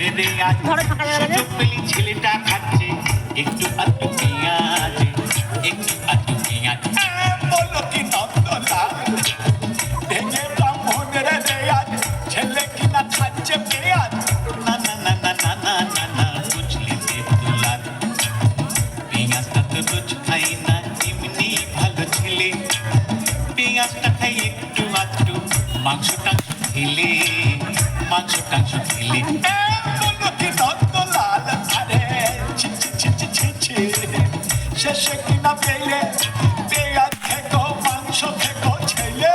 রে রে আজ ধরো ফাঁকা জায়গা সুযোগ পেলি ছেলেটা খাচ্ছে। একটু আধটু পেঁয়াজ একটু আধটু পেঁয়াজ বলো কি নন্দলাল ভেঙে ব্রাহ্মণের রেয়াজ। ছেলে কিনা খাচ্ছে পেঁয়াজ না না না না না না না না বুঝলি যে পেঁয়াজটা তো রোজ খাই না এমনি ভালো ছেলে। পেঁয়াজটা খাই একটু আধটু মাংস টাংস খেলে শেষে কিনা পেলে পেঁয়াজ খেকো মাংস খেকো ছেলে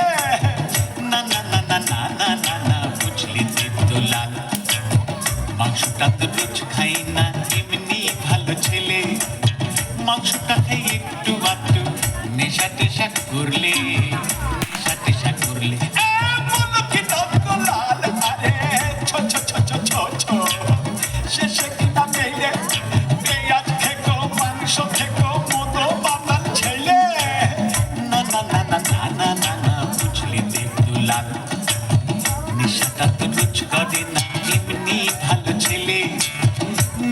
না না না না না না না না বুঝলি যে দুলাল মাংসটা তো রোজ খাই না, এমনি ভালো ছেলে। মাংসটা খাই একটু আধটু নেশা টেশা করলে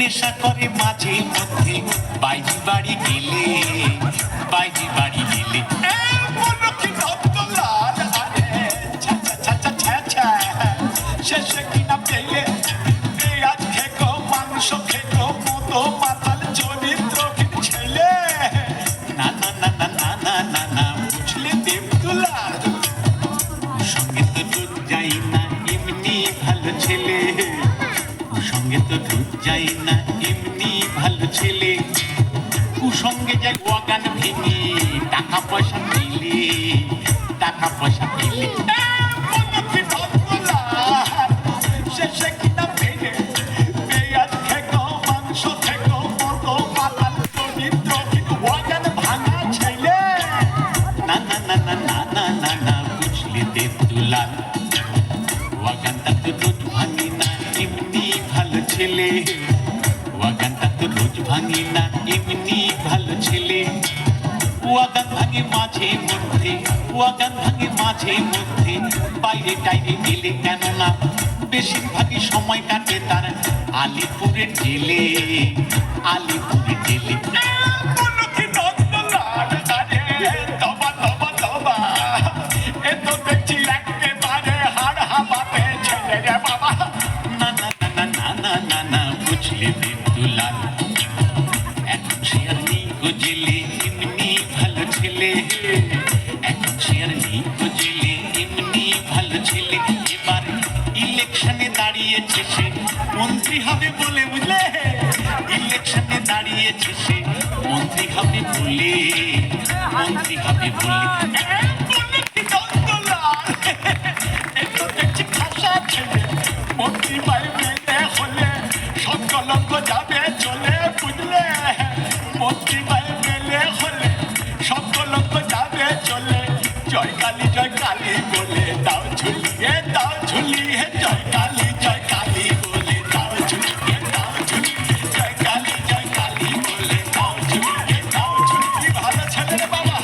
নেশা করে মাঝে মধ্যে। বাইজি বাড়ি গেলে বাইজি বাড়ি গেলে। সঙ্গে তো ঢুক যাই না, এমনি ভালো ছেলে। কুসঙ্গে যাই ওয়াগান ভেঙে, টাকা পয়সা পেলে টাকা পয়সা পেলে ছেলে ওয়াগানটা তো রোজ ভাঙি না এমনি ভালো ছেলে। ওয়াগান ভাঙে মাঝে মধ্যে ওয়াগান ভাঙে মাঝে মধ্যে, বাইরে টাইরে গেলে কেন না বেশিরভাগই সময় কাটে তার আলিপুরের জেলে আলিপুরের জেলে। দুলাল। এখন সে আর নেই এমনি ভালো ছেলে। এখন সে আর নেই বুঝলে এমনি ভালো ছেলে। এবার ইলেকশনে দাঁড়িয়েছে সে, মন্ত্রী হবে বলে বুঝলে? ইলেকশনে দাঁড়িয়েছে সে, মন্ত্রী হবে বলে, মন্ত্রী হবে বলো। বলে দাও ঝুলিয়ে দাও ঝুলিয়ে, জয় কালী জয় কালী বলে দাও ঝুলিয়ে দাও ঝুলিয়ে, জয় কালী জয় কালী বলে দাও ঝুলিয়ে দাও ঝুলিয়ে। ভালো ছেলে রে বাবা।